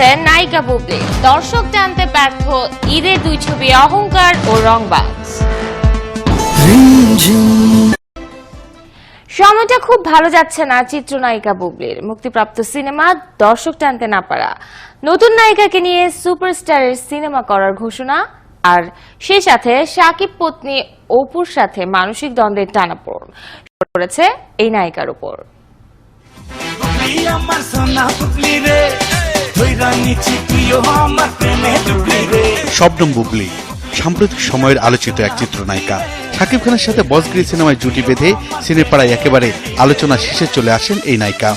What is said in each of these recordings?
যাচ্ছে নায়িকা বুবলি। দর্শক টানতে ব্যর্থ ঈদের দুই ছবি অহংকার ও রংবাজ। সময়টা খুব ভালো যাচ্ছে না চিত্রনায়িকা বুবলির। মুক্তিপ্রাপ্ত সিনেমা দর্শক টানতে না পারা। নতুন নায়িকাকে নিয়ে সুপারস্টারের সিনেমা করার ঘোষণা আর সে সাথে সাকিব পত্নী অপুর সাথে মানসিক দ্বন্দ্বের টানাপোড়ন করেছে এই নায়িকার উপর। আমার সোনা পুতলি রে। শবনম বুবলি, সাম্প্রতিক সময়ের আলোচিত এক চিত্রনায়িকা। শাকিব খানের সাথে বসগিরি সিনেমায় জুটি বেঁধে সিনেপাড়ায় একেবারে আলোচনা শেষে চলে আসেন এই নায়িকা।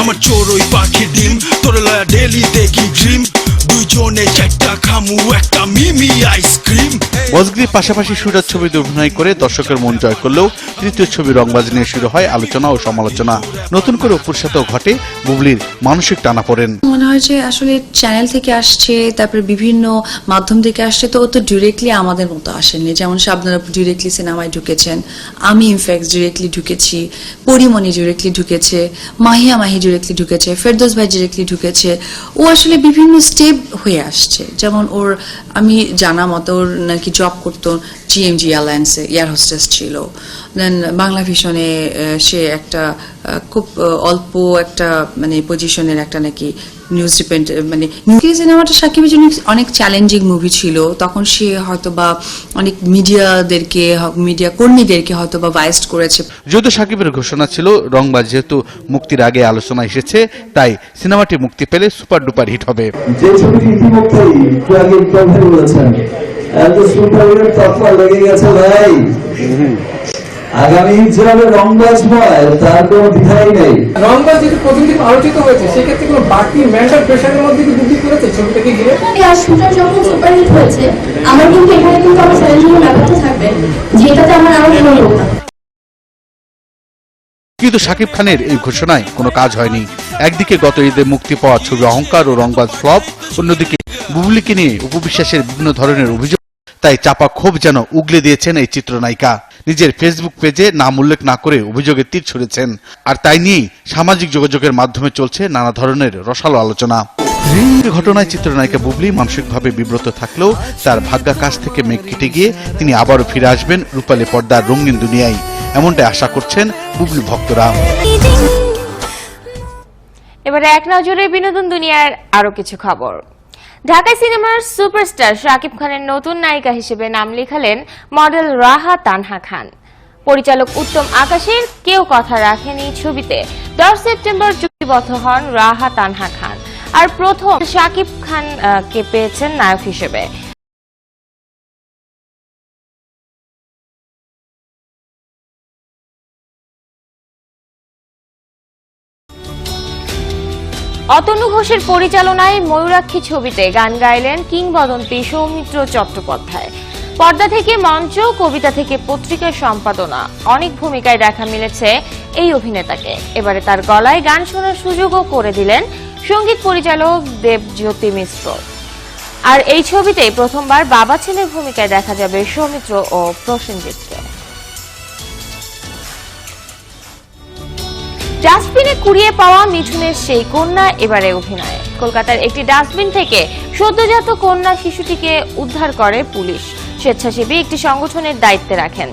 আমার চোরই পাখি ডিম, তোর ডেলি দেখি ড্রিম দুইজনে চারটা খামু একটা মিমি আইসক্রিম বসগিরির পাশাপাশি সুরাজ ছবিতে অভিনয় করে দর্শকের মন জয় করলেও তৃতীয় ছবি রংবাজ নিয়ে শুরু হয় আলোচনা ও সমালোচনা। নতুন করে অপুর সাথেও ঘটে বুবলির মানসিক টানা পড়েন। মনে হয় যে আসলে চ্যানেল থেকে আসছে তারপরে বিভিন্ন মাধ্যম থেকে আসছে তো ও তো ডিরেক্টলি আমাদের মতো আসেননি। যেমন শাবনার ডিরেক্টলি সিনেমায় ঢুকেছেন আমি ইনফ্যাক্ট ডিরেক্টলি ঢুকেছি পরিমণি ডিরেক্টলি ঢুকেছে মাহিয়া মাহি ডিরেক্টলি ঢুকেছে ফেরদোস ভাই ডিরেক্টলি ঢুকেছে। ও আসলে বিভিন্ন স্টেপ হয়ে আসছে। যেমন ওর, আমি জানা মতো ওর নাকি জব করতো জিএমজি এয়ারলাইন্সে এয়ার হোস্টেস ছিল। দেন বাংলা ভিশনে সে একটা খুব অল্প একটা মানে পজিশনের একটা নাকি নিউজ ডিপেন্ড মানে নিউজ সিনেমাটা সাকিবের জন্য অনেক চ্যালেঞ্জিং মুভি ছিল। তখন সে হয়তো বা অনেক মিডিয়াদেরকে মিডিয়া কর্মীদেরকে হয়তো বা ভাইস্ট করেছে। যদিও সাকিবের ঘোষণা ছিল রংবাজ যেহেতু মুক্তির আগে আলোচনা এসেছে তাই সিনেমাটি মুক্তি পেলে সুপার ডুপার হিট হবে। যে ছবিটি ইতিমধ্যেই বলেছেন। এত সুপার হিট তৎপর লেগে গেছে ভাই। আগামী রংবাজময় তার কোনো দ্বিধাই নেই। রংবাজ যেহেতু প্রথম দিন আলোচিত হয়েছে সেক্ষেত্রে কোনো বাড়তি মেন্টাল প্রেশারের মধ্যে কি বুদ্ধি করেছে ছবিটাকে ঘিরে? আর শুটার যখন সুপারহিট হয়েছে আমার কিন্তু এখানে কিন্তু আমার চ্যালেঞ্জিং ব্যাপারটা থাকবে যেটাতে আমার আরও ভালো কিন্তু শাকিব খানের এই ঘোষণায় কোনো কাজ হয়নি। একদিকে গত ঈদে মুক্তি পাওয়া ছবি অহংকার ও রংবাজ ফ্লপ অন্যদিকে বুবলিকে নিয়ে উপবিশ্বাসের বিভিন্ন ধরনের অভিযোগ তাই চাপা ক্ষোভ যেন উগলে দিয়েছেন এই চিত্রনায়িকা। নিজের ফেসবুক পেজে নাম উল্লেখ না করে অভিযোগের তীর ছুড়েছেন। আর তাই নিয়েই সামাজিক যোগাযোগের মাধ্যমে চলছে নানা ধরনের রসালো আলোচনা। ঘটনায় চিত্রনায়িকা বুবলি মানসিকভাবে বিব্রত থাকলেও তার ভাগ্যাকাশ থেকে মেঘ কেটে গিয়ে তিনি আবারও ফিরে আসবেন রূপালী পর্দার রঙিন দুনিয়ায়। এমনটাই আশা করছেন বুবলি ভক্তরা। এবারে এক নজরে বিনোদন দুনিয়ার আরও কিছু খবর। ঢাকায় সিনেমার সুপারস্টার শাকিব খানের নতুন নায়িকা হিসেবে নাম লিখালেন মডেল রাহা তানহা খান। পরিচালক উত্তম আকাশের কেউ কথা রাখেনি ছবিতে। দশ সেপ্টেম্বর চুক্তিবদ্ধ হন রাহা তানহা খান। আর প্রথম শাকিব খান কে পেয়েছেন নায়ক হিসেবে। অতনু ঘোষের পরিচালনায় ময়ূরাক্ষী ছবিতে গান গাইলেন কিংবদন্তি সৌমিত্র চট্টোপাধ্যায়। পর্দা থেকে মঞ্চ, কবিতা থেকে পত্রিকার সম্পাদনা, অনেক ভূমিকায় দেখা মিলেছে এই অভিনেতাকে। এবারে তার গলায় গান শোনার সুযোগও করে দিলেন সংগীত পরিচালক দেবজ্যোতি মিশ্র। আর এই ছবিতে প্রথমবার বাবা ছেলের ভূমিকায় দেখা যাবে সৌমিত্র ও প্রসেনজিৎকে। ডাস্টবিনে কুড়িয়ে পাওয়া মিঠুনের সেই কন্যা এবারে অভিনয়ে। কলকাতার একটি ডাস্টবিন থেকে সদ্যজাত কন্যা শিশুটিকে উদ্ধার করে পুলিশ। স্বেচ্ছাসেবী একটি সংগঠনের দায়িত্বে রাখেন।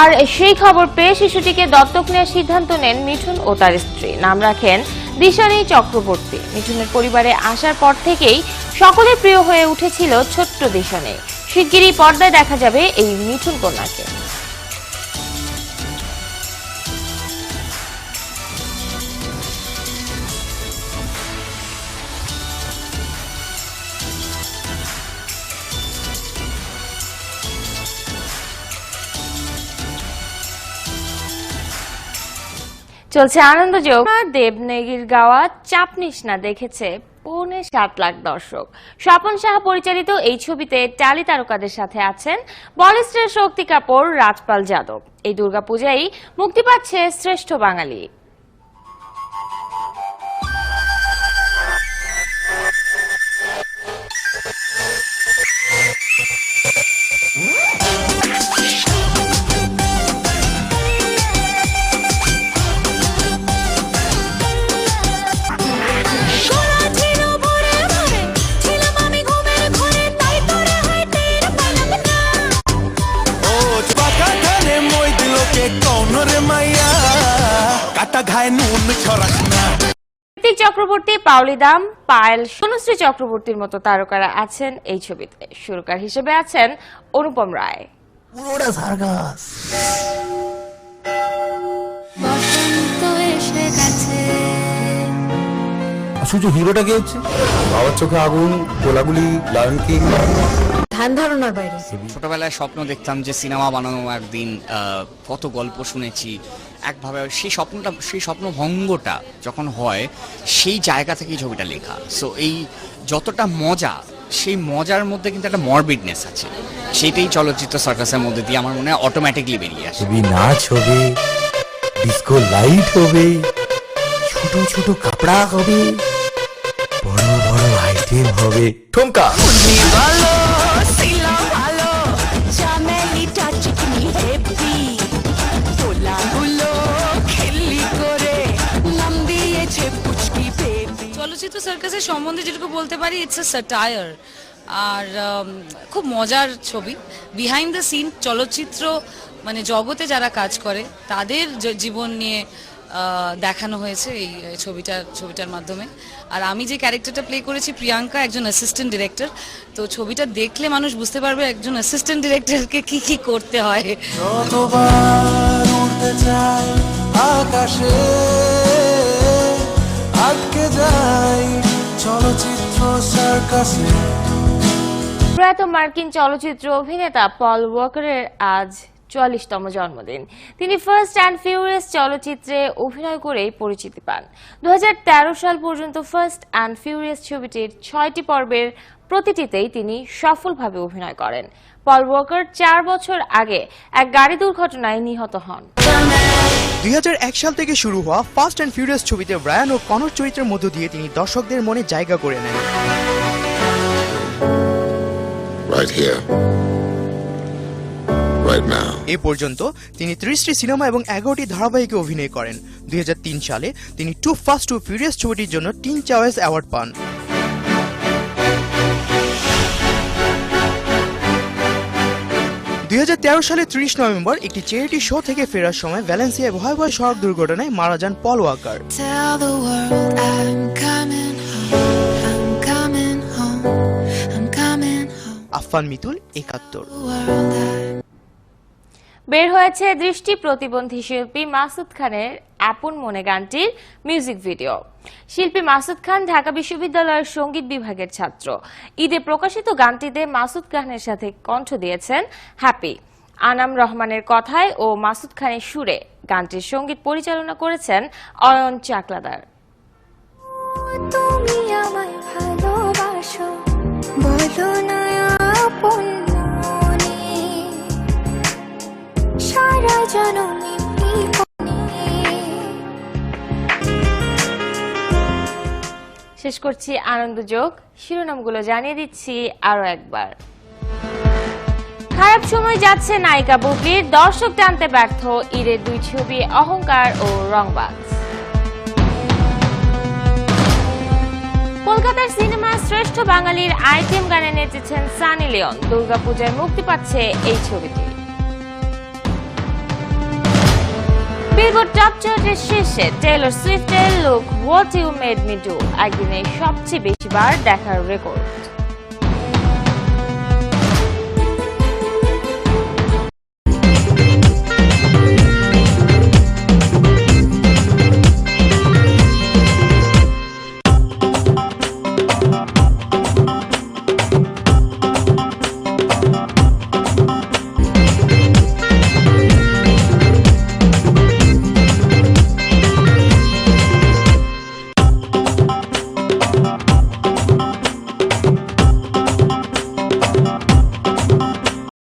আর সেই খবর পেয়ে শিশুটিকে দত্তক নেওয়ার সিদ্ধান্ত নেন মিঠুন ও তার স্ত্রী। নাম রাখেন দিশানী চক্রবর্তী। মিঠুনের পরিবারে আসার পর থেকেই সকলের প্রিয় হয়ে উঠেছিল ছোট্ট দিশানী। শিগগিরই পর্দায় দেখা যাবে এই মিঠুন কন্যাকে। চলছে আনন্দ যোগ। দেবনেগির গাওয়া চাপনিস না দেখেছে পৌনে সাত লাখ দর্শক। স্বপন সাহা পরিচালিত এই ছবিতে টালি তারকাদের সাথে আছেন বলিস্টার শক্তি কাপড় রাজপাল যাদব। এই দুর্গাপূজায় মুক্তি পাচ্ছে শ্রেষ্ঠ বাঙালি। চক্রবর্তী পাওলি দাম পায়েল সোনুশ্রী চক্রবর্তীর মতো তারকারা আছেন এই ছবিতে। সুরকার হিসেবে আছেন অনুপম রায়। সূর্য হিরোটা কে হচ্ছে? বাবার চোখে আগুন গোলাগুলি লায়ন কিং। ধ্যান ধারণার বাইরে। ছোটবেলায় স্বপ্ন দেখতাম যে সিনেমা বানানো একদিন আহ, কত গল্প শুনেছি একভাবে সেই স্বপ্নটা সেই স্বপ্ন ভঙ্গটা যখন হয় সেই জায়গা থেকেই ছবিটা লেখা। সো এই যতটা মজা সেই মজার মধ্যে কিন্তু একটা মরবিডনেস আছে। সেইটাই চলচ্চিত্র সার্কাসের মধ্যে দিয়ে আমার মনে হয় অটোমেটিকলি বেরিয়ে আসে। ছবি নাচ হবে ডিস্কো লাইট হবে ছোট ছোট কাপড়া হবে বড় বড় আইটেম হবে। ঠুমকা। চলচ্চিত্র সার্কাসের সম্বন্ধে যেটুকু বলতে পারি ইটস এ স্যাটায়ার আর um, খুব মজার ছবি। বিহাইন্ড দ্য সিন চলচ্চিত্র মানে জগতে যারা কাজ করে তাদের জীবন নিয়ে দেখানো হয়েছে এই এই ছবিটার মাধ্যমে। আর আমি যে ক্যারেক্টারটা প্লে করেছি প্রিয়াঙ্কা একজন অ্যাসিস্ট্যান্ট ডিরেক্টর তো ছবিটা দেখলে মানুষ বুঝতে পারবে একজন অ্যাসিস্ট্যান্ট ডিরেক্টরকে কি কি করতে হয়। আকাশে। আটকে যাই চলচ্চিত্র সার্কাসে। প্রয়াত মার্কিন চলচ্চিত্র অভিনেতা পল ওয়াকারের আজ চুয়াল্লিশতম জন্মদিন। তিনি ফার্স্ট অ্যান্ড ফিউরিয়াস চলচ্চিত্রে অভিনয় করেই পরিচিতি পান। দু হাজার তেরো সাল পর্যন্ত ফার্স্ট অ্যান্ড ফিউরিয়াস ছবিটির ছয়টি পর্বের প্রতিটিতেই তিনি সফলভাবে অভিনয় করেন। পল ওয়াকার চার বছর আগে এক গাড়ি দুর্ঘটনায় নিহত হন। দুই এক সাল থেকে শুরু হওয়া ফাস্ট অ্যান্ড ফিউরিয়াস ছবিতে ব্রায়ান ও কনর চরিত্রের মধ্য দিয়ে তিনি দর্শকদের মনে জায়গা করে নেন. এ পর্যন্ত তিনি ত্রিশটি সিনেমা এবং এগারোটি ধারাবাহিকে অভিনয় করেন। দুই হাজার তিন সালে তিনি টু ফাস্ট টু ফিউরিয়াস ছবিটির জন্য টিন চয়েস অ্যাওয়ার্ড পান। দুই সালে ত্রিশ নভেম্বর একটি চ্যারিটি শো থেকে ফেরার সময় ভ্যালেন্সিয়ায় ভয়াবহ সড়ক দুর্ঘটনায় মারা যান পল ওয়াকার. আফফান মিতুল একাত্তর বের হয়েছে দৃষ্টি প্রতিবন্ধী শিল্পী মাসুদ খানের আপন মনে গানটির মিউজিক ভিডিও শিল্পী মাসুদ খান ঢাকা বিশ্ববিদ্যালয়ের সংগীত বিভাগের ছাত্র। ঈদে প্রকাশিত গানটিতে মাসুদ খানের সাথে কণ্ঠ দিয়েছেন হ্যাপি। আনাম রহমানের কথায় ও মাসুদ খানের সুরে গানটির সংগীত পরিচালনা করেছেন অয়ন চাকলাদার। তুমি শেষ করছি আনন্দ আনন্দযোগ শিরোনামগুলো জানিয়ে দিচ্ছি আরও একবার। খারাপ সময় যাচ্ছে নায়িকা বুবলির। দর্শক টানতে ব্যর্থ ঈদের দুই ছবি অহংকার ও রংবাজ। কলকাতার সিনেমা শ্রেষ্ঠ বাঙালির আইটেম গানে নেচেছেন সানি লিওন। দুর্গাপূজায় মুক্তি পাচ্ছে এই ছবিটি। বিলবোর্ড টপ চার্টের শীর্ষে Taylor সুইফটের look what you made me do একদিনে সবচেয়ে বেশি বার দেখার রেকর্ড